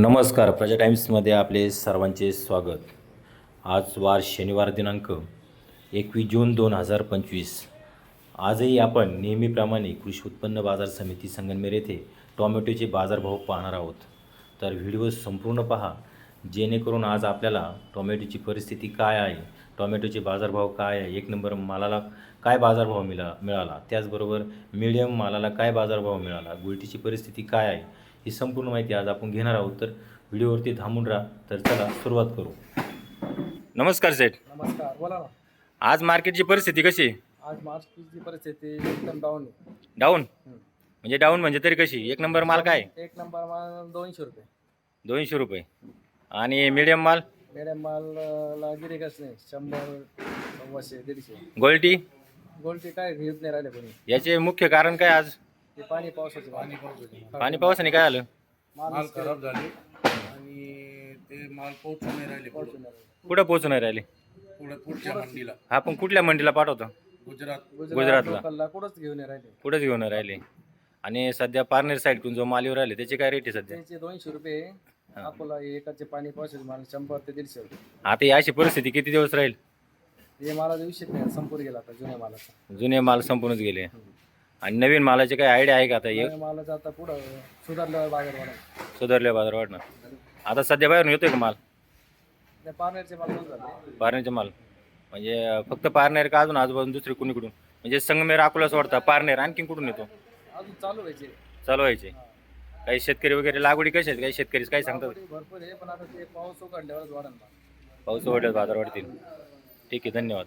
नमस्कार प्रजा टाईम्समध्ये आपले सर्वांचे स्वागत. आज वार शनिवार दिनांक एकवीस जून दोन हजार पंचवीस. आजही आपण नेहमीप्रमाणे कृषी उत्पन्न बाजार समिती संगमनेर येथे टॉमॅटोचे बाजारभाव पाहणार आहोत. तर व्हिडिओ संपूर्ण पहा जेणेकरून आज आपल्याला टॉमॅटोची परिस्थिती काय आहे टॉमॅटोचे बाजारभाव काय आहे एक नंबर मालाला काय बाजारभाव मिळा मिळाला त्याचबरोबर मिडियम मालाला काय बाजारभाव मिळाला गुलटीची परिस्थिती काय आहे ही संपूर्ण माहिती आज आपण घेणार आहोत. तर व्हिडिओवरती थांबून राहा. तर चला सुरुवात करू. नमस्कार सेठ. नमस्कार बोला ना. आज मार्केटची परिस्थिती कशी? आहे? आज मार्चची परिस्थिती एकदम डाऊन डाऊन. म्हणजे डाऊन म्हणजे तरी कशी? एक नंबर माल काय? एक नंबर माल दोनशे रुपये. दोनशे रुपये. आणि मिडियम माल? मॅडम मालला गिरेकच नाही. शंभर सव्वाशे दीडशे. गोल्टी गोल्टी काय घेत नाही राहिले कोणी. याचे मुख्य कारण काय आज? ते पाणी पावसाचं पाणी पाऊस पाणी पावसाने काय आलं? माल खराब झाले. आणि ते माल पोहोचून नाही राहिले पुढं. कुठं पोहोचून नाही राहिले? पुढं पुढच्या मंडीला. हा पण कुठल्या मंडीला पाठवतो? गुजरात. गुजरातला. लोकलला कुठंच घेऊन नाही राहिले. कुठंच घेऊन नाही राहिले. आणि सध्या पारनेर साईडकडून जो माल येऊ राहिले त्याचे काय रेट आहे सध्या? त्याचे दोनशे रुपये अकोला हे एकाचे पाणी पावसाचे माल शंभर ते दीडशे रुपये. आता ही अशी परिस्थिती किती दिवस राहील? हे मला दिवशी नाही संपूर गेला आता जुन्या मालाचा. जुने माल संपूनच गेले. आणि नवीन मालाचे काही आयडिया आहे का आता हे मालाचा आता पुढं सुधारल्यावर बाजार वाढा सुधारले बाजार वाढणार. आता सध्या बाहेरून येतोय का माल? त्या पारनेरचे माल बंद झाले. पारनेरचे माल. म्हणजे अं, फक्त पारनेर का अजून आजूबाजून दुसरे कुणीकडून? म्हणजे संगमेर अकोला सोडता पारनेर आणखीन कुठून येतो? अजून चालू व्हायचे. चालू व्हायचे. काही शेतकरी वगैरे लागवडी कशा आहेत? काही शेतकरी काय सांगतात? लागवडी भरपूर आहे पण आता ते पाऊस उघडल्यावरच पाऊस बाजार वाढतील. ठीक आहे धन्यवाद.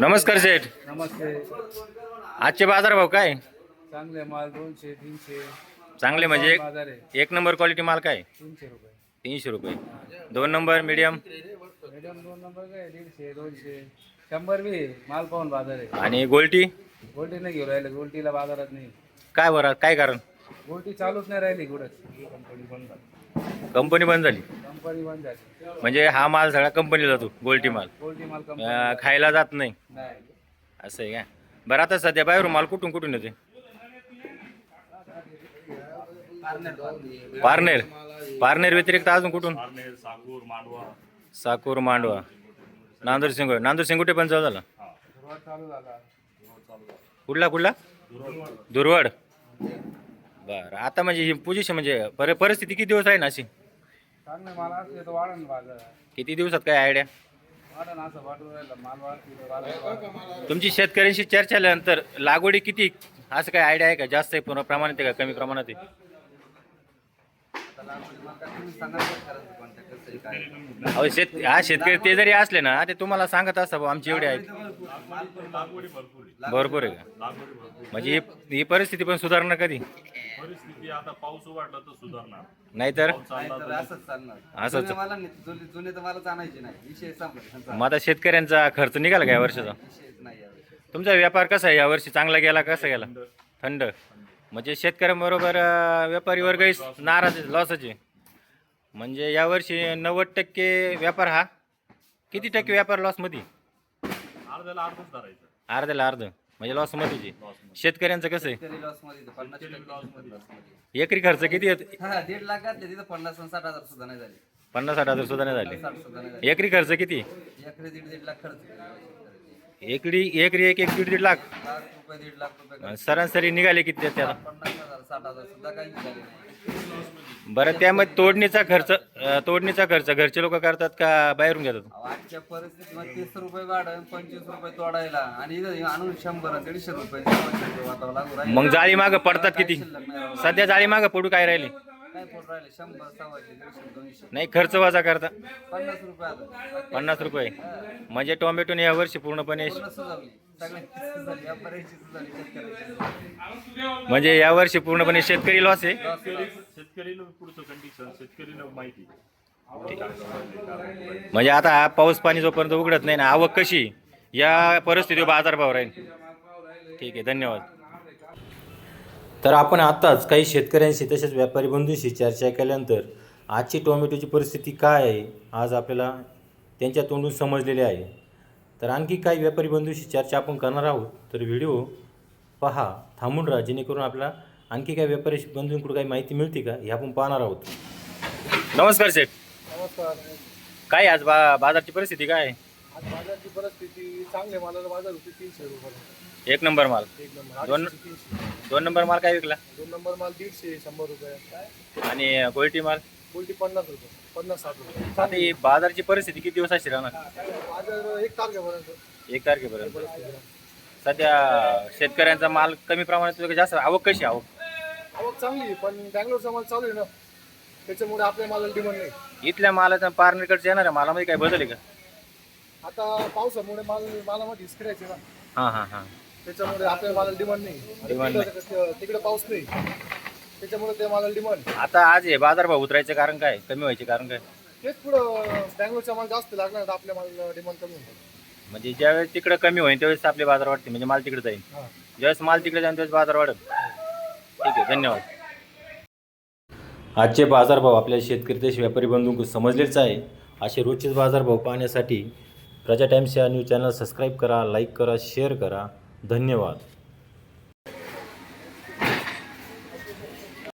नमस्कार शेठ नमस्ते. आजचे बाजारभाव काय? चांगले माल दोनशे तीनशे. चांगले म्हणजे एक बाजार आहे. एक नंबर क्वालिटी माल काय? तीनशे रुपये. तीनशे रुपये. दोन नंबर मीडियम मीडियम दोन नंबर काय? दीडशे दोनशे. शंभर बी आहे. माल पाहून बाजार आहे. आणि गोल्टी? गोल्टी नाही घेऊन राहिले. गोल्टीला बाजारात नाही. काय बरं? काय कारण? गोल्टी चालूच नाही राहिली कुठंच कंपनी बंद झाली. कंपनी बंद म्हणजे हा माल सगळा कंपनीला जातो गोल्टी माल. गोल्टी माल कंपनी अं, खायला जात नाही. नाही. असं आहे का? बरं आता सध्या बाहेरून माल कुठून कुठून येते पारनेर. पारनेर व्यतिरिक्त अजून कुठून? साकूर मांडवा. नांदूर सिंगोटे नांदूर सिंगोटे पण चालू झाला? सुरुवात चालू झाला. कुठला कुठला? दुर्वड बरं. आता म्हणजे ही पोझिशन म्हणजे पर परिस्थिती किती दिवस आहे ना अशी चांगले माल असले तर वाढन बाजार. किती दिवसात काय आयडिया वाढन असं वाटून राहिलं माल वाढतील तर बाजार वाढेल. तुमची शेतकऱ्यांशी चर्चा झाल्यानंतर लागवडी किती? असं काय आयडिया आहे का? जास्त आहे पूर्ण प्रमाणात आहे का? कमी प्रमाणात आहे? अहो शेत हा शेतकरी ते जरी असले ना ते तुम्हाला सांगत असता भाऊ आमची एवढी आहे. भरपूर आहे. का? म्हणजे ही ही परिस्थिती पण सुधारणार कधी? परिस्थिती आता पाऊस तर सुधारणार नाहीतर? नाहीतर असंच चालणार. असंच. जुने मला नाही- जुने जुने तर मलाच आणायचे नाही. विषय संपला मग आता शेतकऱ्यांचा खर्च निघाला का या वर्षाचा? विषयच नाही यावेळी. तुमचा व्यापार कसा आहे यावर्षी चांगला गेला कसा गेला? थंड. म्हणजे शेतकऱ्यांबरोबर अं, व्यापारी वर्गही नाराज लॉसचे म्हणजे यावर्षी नव्वद टक्के व्यापार हा. किती टक्के व्यापार लॉसमध्ये अर्ध्याला अर्धच धरायचं. अर्ध्याला अर्ध. म्हणजे लॉसमध्येच आहे शेतकऱ्यांचं कसं आहे? शेतकरी लॉसमध्ये तर पन्नास टक्के loss मध्ये. एकरी खर्च किती येतो हा, दीड लाख घातले तिथं पन्नास आणि साठ हजार सुद्धा नाही झाले. पन्नास साठ हजार सुद्धा नाही झाले. साठ सुद्धा नाही झाले. एकरी खर्च किती? एकरी दीड दीड लाख खर्च. एकरी एकरी एक एक दीड दीड लाख. लाख. रुपये दीड लाख रुपये खर्च. सरासरी निघाले किती त्यात त्याला? पन्नास हजार साठ हजार सुद्धा काही नाही. बरं त्यामध्ये तोडणीचा खर्च अं, तोडणीचा खर्च घरचे लोक करतात का बाहेरून घेतात? अहो, आजच्या परिस्थितीमध्ये तीस रुपये वाढ पंचवीस रुपये तोडायला आणि इथं आणून शंभर दीडशे रुपये दोनशे रुपये वाटावं लागू राहिलं. मग जाळी मागं पडतात किती. सध्या जाळी मागं पडू काय राहिली? काय पोट राहिले शंभर सव्वाशे दीडशे दोनशे. नाही खर्च वजा करता. पन्नास रुपये आता. पन्नास रुपये. म्हणजे टोमॅटोने यावर्षी पूर्णपणे पूर्ण म्हणजे यावर्षी पूर्णपणे शेतकरी लॉस आहे? शेतकरी शेतकरीनं पुढचं कंडिशन शेतकरीनं माहिती. म्हणजे आता हा पाऊस पाणी जोपर्यंत उघडत नाही ना आवक कशी? या परिस्थितीवर बाजारभाव राहील. ठीक आहे धन्यवाद. तर आपण आत्ताच काही शेतकऱ्यांशी तसेच व्यापारी बंधूंशी चर्चा केल्यानंतर आजची टोमॅटोची परिस्थिती काय आहे आज आपल्याला त्यांच्या तोंडून समजलेले आहे. तर आणखी काही व्यापारी बंधूंशी चर्चा आपण करणार आहोत. तर व्हिडिओ पहा थांबून राहा जेणेकरून आपल्याला आणखी काही व्यापारी बंधूंकडून काही माहिती मिळते का हे आपण पाहणार आहोत. नमस्कार शेठ. नमस्कार. काय आज बा बाजारची परिस्थिती काय? आज बाजारची परिस्थिती चांगली मालाला बाजार होती तीनशे रुपये एक नंबर माल. एक नंबर. दोन- दोन नंबर माल काय विकला? दोन नंबर माल दीडशे शंभर रुपये. आणि कोयटी माल? उलटी पन्नास रुपये. पन्नास साठ रुपये. आता ही बाजारची परिस्थिती किती दिवस अशी राहणार? बाजार एक तारखेपर्यंत. एक तारखेपर्यंत. सध्या शेतकऱ्यांचा माल कमी प्रमाणात जास्त आवक कशी आवक? आवक चांगली आहे, पण बँगलोरचा माल चालू आहे ना. त्याच्यामुळे आपल्या मालाला डिमांड नाही. इथल्या मालाचा पारनेरकडच्या येणाऱ्या मालामध्ये काय बदल आहे का? आता पावसामुळे माल मालामध्ये हिसकरायचे ना. हां हां हां. त्याच्यामुळे आपल्या मालाला डिमांड नाही. Demand आणि तिकडं तिकडे पाऊस नाही. त्याच्यामुळे त्या मालाला डिमांड आता आज हे बाजारभाव उतरायचं कारण काय? कमी व्हायचे कारण काय? तेच पुढं बँगलोरचा माल जास्त लागला तर आपल्या मालाला डिमांड कमी होतं म्हणजे ज्यावेळेस तिकडे कमी होईल त्यावेळेस आपले बाजार वाढते म्हणजे माल तिकडे जाईल हां. ज्यावेळेस माल तिकडे जाईल त्यावेळेस बाजार वाढेल. ठीक आहे धन्यवाद. आजचे बाजारभाव आपल्या शेतकरी देश व्यापारी बंधूंक समजलेच आहे. असे रोजचेच बाजारभाव पाहण्यासाठी प्रजा टाइम्स या न्यूज चॅनल सबस्क्राईब करा लाईक करा शेअर करा. धन्यवाद.